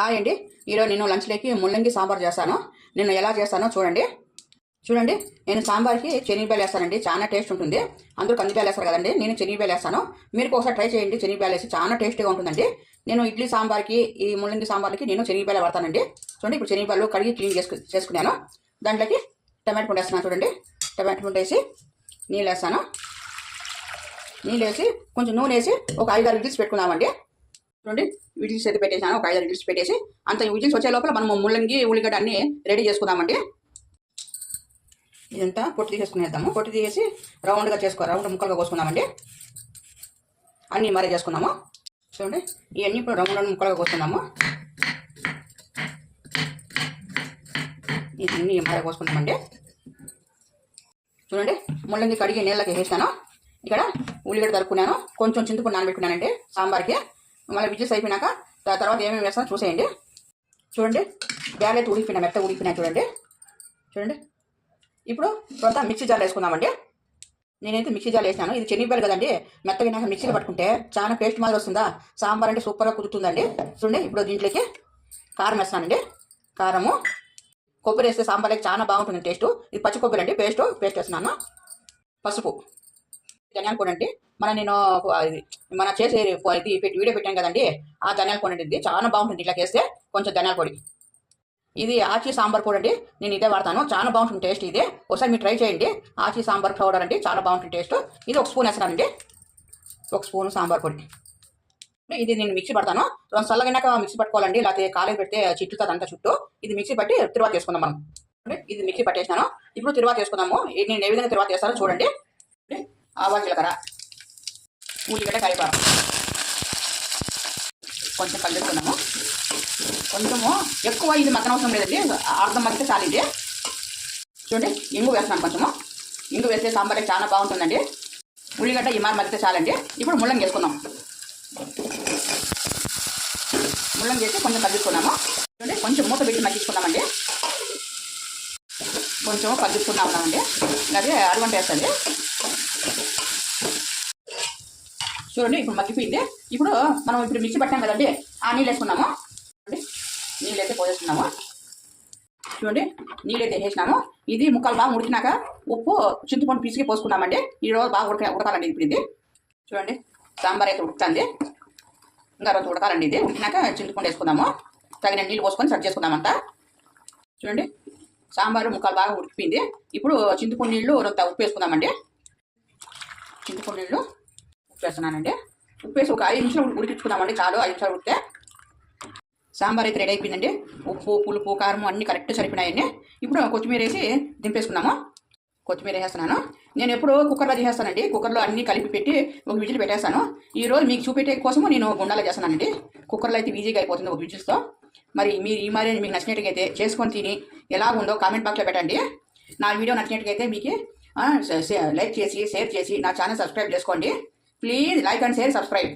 Hi అండి. ఈరోజు నేను లంచ్లోకి ముల్లంగి సాంబార్ చేస్తాను. నేను ఎలా చేస్తానో చూడండి. చూడండి నేను సాంబార్కి శనగపాయలు వేస్తానండి. చాలా టేస్ట్ ఉంటుంది. అందరూ కందిపాయలు వేస్తారు కదండి. నేను చెనిగిపాయలు వేస్తాను. మీరు ఒకసారి ట్రై చేయండి. శనగపాయలు వేసి చాలా టేస్ట్గా ఉంటుందండి. నేను ఇడ్లీ సాంబార్కి ఈ ముల్లంగి సాంబార్కి నేను శనగపాయలు వాడతానండి. చూడండి ఇప్పుడు శనగపాయలు కడిగి క్లీన్ చేసుకు చేసుకున్నాను. దాంట్లోకి టమాటో పండు వేస్తున్నాను చూడండి. టమాటో పండు వేసి నీళ్ళు వేస్తాను. నీళ్ళు వేసి కొంచెం నూనె వేసి ఒక ఐదారు విజిల్స్ పెట్టుకున్నామండి చూడండి. విజిల్స్ అయితే పెట్టేసాను ఒక ఐదారు విజిల్స్ పెట్టేసి అంత విజిల్స్ వచ్చే లోపల మనం ముల్లంగి ఉల్లిగడ్డ అన్ని రెడీ చేసుకుందామండి. ఇదంతా పొట్టు తీసేసుకునేద్దాము. పొట్టు తీసేసి రౌండ్గా చేసుకో రౌండ్ ముక్కలుగా కోసుకుందామండి. అన్నీ మరీ చేసుకుందాము. చూడండి. ఇవన్నీ ఇప్పుడు రౌండ్ రౌండ్ ముక్కలుగా కోసుకుందాము. ఇవన్నీ మరీ కోసుకుందామండి. చూడండి. ముల్లంగి కడిగి నీళ్ళకి వేసాను ఇక్కడ ఉల్లిగడ్డ తరుక్కున్నాను. కొంచెం చింతపండు నానబెట్టుకున్నానండి సాంబార్కి. మళ్ళీ విజిల్స్ అయిపోయినాక తర్వాత ఏమేమి వేస్తానో చూసేయండి. చూడండి. బ్యాలెట్ ఉడికిపోయినా మెత్త ఉడికిపోయినా చూడండి. చూడండి. ఇప్పుడు కొంత మిక్సీ జార్లు వేసుకుందామండి. నేనైతే మిక్సీ జార్లు వేసినాను. ఇది చెనిగిపోయాలి కదండి. మెత్తగా మిక్సీలో పట్టుకుంటే చాలా పేస్ట్ మాదిరి వస్తుందా? సాంబార్ అంటే సూపర్గా కుదురుతుందండి. చూడండి ఇప్పుడు దీంట్లోకి కారం వేస్తానండి కారము కొబ్బరి వేస్తే సాంబార్కి చాలా బాగుంటుంది టేస్ట్. ఇది పచ్చి కొబ్బరి అండి పేస్ట్ పేస్ట్ వేస్తున్నాను. పసుపు. ధనియాల పొడి అండి మన నేను మన చేసే ఇది పెట్టి వీడియో పెట్టాను కదండి. ఆ ధనియాల కొనండి ఇది చాలా బాగుంటుంది. ఇట్లా చేస్తే కొంచెం ధనియాల పొడి. ఇది ఆచి సాంబార్ పొడి అండి. నేను ఇదే వాడతాను. చాలా బాగుంటుంది టేస్ట్ ఇది. ఒకసారి మీరు ట్రై చేయండి. ఆచి సాంబార్ పౌడర్ అండి చాలా బాగుంటుంది టేస్ట్. ఇది ఒక స్పూన్ వేస్తానండి ఒక స్పూన్ సాంబార్ పొడి. ఇది నేను మిక్సీ పడతాను. రెండు చల్లగినాక మిక్సీ పట్టుకోవాలండి. లేకపోతే కాలేజ్ పెడితే చిట్టుతుంది అంతా చుట్టూ. ఇది మిక్సీ పట్టి తిరువాత చేసుకుందాం మనం. ఇది మిక్సీ పట్టేసినాను. ఇప్పుడు తిరువాత చేసుకుందాము. నేను ఏ విధంగా తిరువాత చేస్తానో చూడండి. ఆవాలు జీలకర్ర ఉల్లిగడ్డ కరివేపాకు. కొంచెం కలుపుకున్నాము కొంచెము ఎక్కువ ఇది మగ్గన అవసరం లేదండి. అర్థం మగ్గితే చాలు ఇది. చూడండి ఇంగు వేస్తున్నాను కొంచెము. ఇంగు వేస్తే సాంబార్ చాలా బాగుంటుందండి. ఉల్లిగడ్డ ఈ మారి మగ్గితే చాలండి. ఇప్పుడు ముల్లంగి వేసుకుందాం ముల్లంగి వేసి కొంచెం కలుపుకున్నాము చూడండి కొంచెం మూత పెట్టి మగ్గించుకున్నామండి కొంచెం కలుపుకున్నామండి అది అరగంట వేస్తుంది చూడండి ఇప్పుడు మగ్గిపోయింది. ఇప్పుడు మనం ఇప్పుడు మిక్సీ పట్టాం కదండి ఆ నీళ్ళు వేసుకున్నాము చూడండి నీళ్ళు అయితే పోసేసుకున్నాము. చూడండి నీళ్ళు అయితే వేసినాము ఇది ముక్కలు బాగా ఉడికినాక ఉప్పు చింతపండు పిసికి పోసుకున్నామండి. ఈ రోజు బాగా ఉడక ఉడకాలండి ఇప్పుడు ఇది. చూడండి సాంబార్ అయితే ఉడుకుతుంది. ఇంకా రోజు ఉడకాలండి ఇది. ఉడికినాక చింతపండు వేసుకుందాము తగిన నీళ్ళు పోసుకొని సర్వ్ చేసుకుందామంట చూడండి సాంబారు ముక్కలు బాగా ఉడికిపోయింది. ఇప్పుడు చింతపండు నీళ్ళు ఉప్పు వేసుకుందామండి. చింతపండు నీళ్ళు చేస్తున్నానండి. ఉప్పేసి ఉప్పు వేసి ఒక ఐదు నిమిషాలు ఉడికించుకుందామండి. చాలు ఐదు నిమిషాలు ఉడితే సాంబార్ అయితే రెడీ అయిపోయిందండి. ఉప్పు పులుపు కారం అన్నీ కరెక్ట్ సరిపోయినాయండి. ఇప్పుడు కొత్తిమీర వేసి దింపేసుకున్నాము కొత్తిమీర వేసేస్తున్నాను. నేను ఎప్పుడు కుక్కర్లో చేసేస్తానండి కుక్కర్లో అన్నీ కలిపి పెట్టి ఒక విజిల్ పెట్టేస్తాను. ఈరోజు మీకు చూపెట్టే కోసము నేను గుండాలో చేస్తానండి కుక్కర్లో అయితే ఈజీగా అయిపోతుంది ఒక విజిల్స్తో. మరి మీరు ఈ మరి మీకు నచ్చినట్టుగైతే అయితే చేసుకొని తిని ఎలా ఉందో కామెంట్ బాక్స్లో పెట్టండి. నా వీడియో నచ్చినట్టుగైతే అయితే మీకు లైక్ చేసి షేర్ చేసి నా ఛానల్ సబ్స్క్రైబ్ చేసుకోండి. Please like and share subscribe